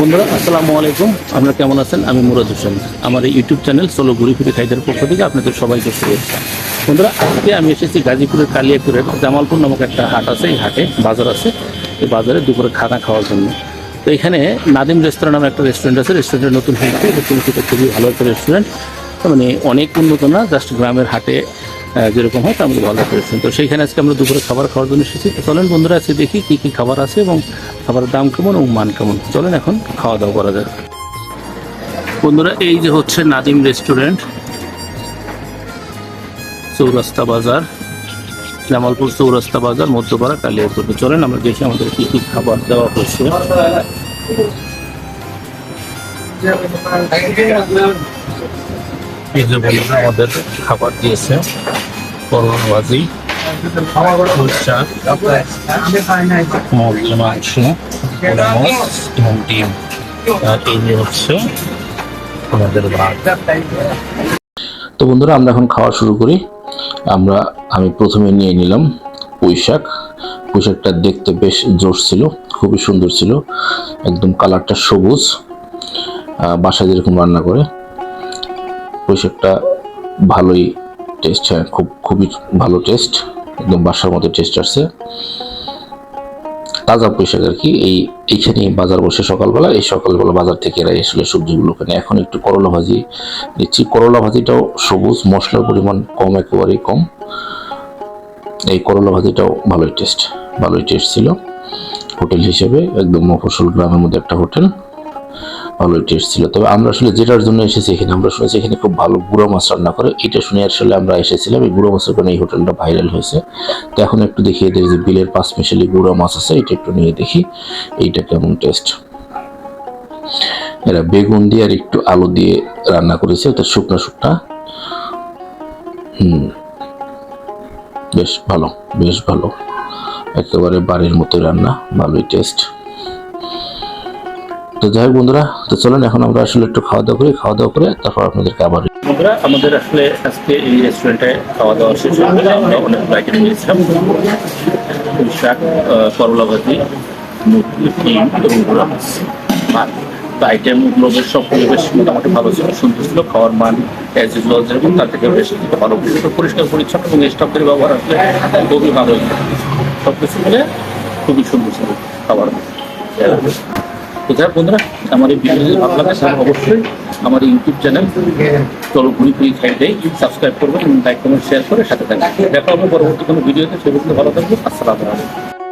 বন্ধুরা, আসসালামু আলাইকুম। আপনারা কেমন আছেন? আমি মুরাদ হোসেন। আমার এই ইউটিউব চ্যানেল সোলো ঘুরি ফিরে খাইদের পক্ষ থেকে আপনাদের সবাইকে শুভেচ্ছা। বন্ধুরা, আজকে আমি এসেছি গাজীপুরের কালিয়াপুরের জামালপুর নামক একটা হাট আছে। এই হাটে বাজার আছে। এই বাজারে দুপুরে খানা খাওয়ার জন্য। তো এখানে নাদিম রেস্তোরাঁ নামে একটা রেস্টুরেন্ট আছে। রেস্টুরেন্টের নতুন হয়েছে পরিচিত খুবই ভালো একটা রেস্টুরেন্ট মানে অনেক উন্নত না জাস্ট গ্রামের হাটে যেরকম হয় তার মধ্যে ভালো রেস্টুরেন্ট তো সেইখানে আজকে আমরা দুপুরে খাবার খাওয়ার জন্য এসেছি। চলেন বন্ধুরা, আজকে দেখি কী কী খাবার আছে এবং খাবারের দাম কেমন এবং মান কেমন। চলেন এখন খাওয়া দাওয়া করা যাক। বন্ধুরা, এই যে হচ্ছে নাদিম রেস্টুরেন্ট, চৌরাস্তা বাজার, জামালপুর চৌরাস্তা বাজার, মধ্যপাড়া কালিয়াপুর তো চলেন আমরা দেখি আমাদের কি কি খাবার দেওয়া হচ্ছে আমাদের খাবার দিয়েছে। ডিম এই হচ্ছে ভাত তো বন্ধুরা, আমরা এখন খাওয়া শুরু করি। আমরা, আমি প্রথমে নিয়ে নিলাম পুঁই শাক দেখতে বেশ জোর ছিল, খুবই সুন্দর ছিল। একদম কালারটা সবুজ। বাসায় যেরকম রান্না করে পুঁই ভালোই টেস্ট হ্যাঁ খুব, খুবই ভালো টেস্ট একদম বাসার মতো টেস্ট আসছে। তাজা পোশাক আর কি, এই এইখানে বাজার বসে সকালবেলা, এই সকালবেলা বাজার থেকে এরা আসলে সবজিগুলো কেনে। এখন একটু করলা ভাজি দিচ্ছি। করলা ভাজিটাও সবুজ, মশলার পরিমাণ কম, একেবারেই কম। এই করলা ভাজিটাও ভালোই টেস্ট ভালোই টেস্ট ছিল। হোটেল হিসেবে, একদম মফস্বল গ্রামের মধ্যে একটা হোটেল। ভালোই টেস্ট ছিল। তবে আমরা আসলে যেটার জন্য এসেছি এখানে, আমরা শুনেছি এখানে খুব ভালো গুঁড়ো মাছ রান্না করে। এটা শুনে আসলে আমরা এসেছিলাম, এই গুঁড়ো মাছের কারণে এই হোটেলটা ভাইরাল হয়েছে। তো এখন একটু দেখি এদের যে বিলের পাঁচ মিশালি গুঁড়ো মাছ আছে, এটা একটু নিয়ে দেখি, এইটা কেমন টেস্ট এরা বেগুন দিয়ে আর একটু আলু দিয়ে রান্না করেছে ওটা শুকনো শুকনা। হুম, বেশ ভালো বেশ ভালো। একেবারে বাড়ির মতো রান্না, ভালোই টেস্ট তো যাই হোক বন্ধুরা, তো চলেন এখন আমরা আসলে একটু খাওয়া দাওয়া করি, খাওয়া দাওয়া করে তারপর আপনাদেরকে আবার বন্ধুরা, আমাদের আসলে আজকে এই রেস্টুরেন্টে খাওয়া দাওয়া শেষ হয়ে আমরা অনেক আইটেম নিয়েছিলাম শাক করলা ভাজি ডিম এবং গুঁড়া মাছ। আইটেমগুলো বেশ সবগুলো বেশ মোটামুটি ভালো ছিল, সুন্দর ছিল। খাওয়ার মান অ্যাজ ইউজুয়াল যেরকম, তার থেকে বেশ ভালো পরিষ্কার পরিচ্ছন্ন এবং স্টাফদের ব্যবহার আসলে খুবই ভালো সব কিছু মিলে খুবই সুন্দর ছিল খাবার তো যাই বন্ধুরা, আমার এই ভিডিও যদি ভালো লাগে, তাহলে অবশ্যই আমার ইউটিউব চ্যানেল চলো ঘুরি ঘুরি খাই সাবস্ক্রাইব করবেন এবং লাইক কমেন্ট শেয়ার করে সাথে থাকবেন। দেখা হবে পরবর্তী কোনো ভিডিওতে সেগুলো ভালো থাকবে আসসালামু আলাইকুম।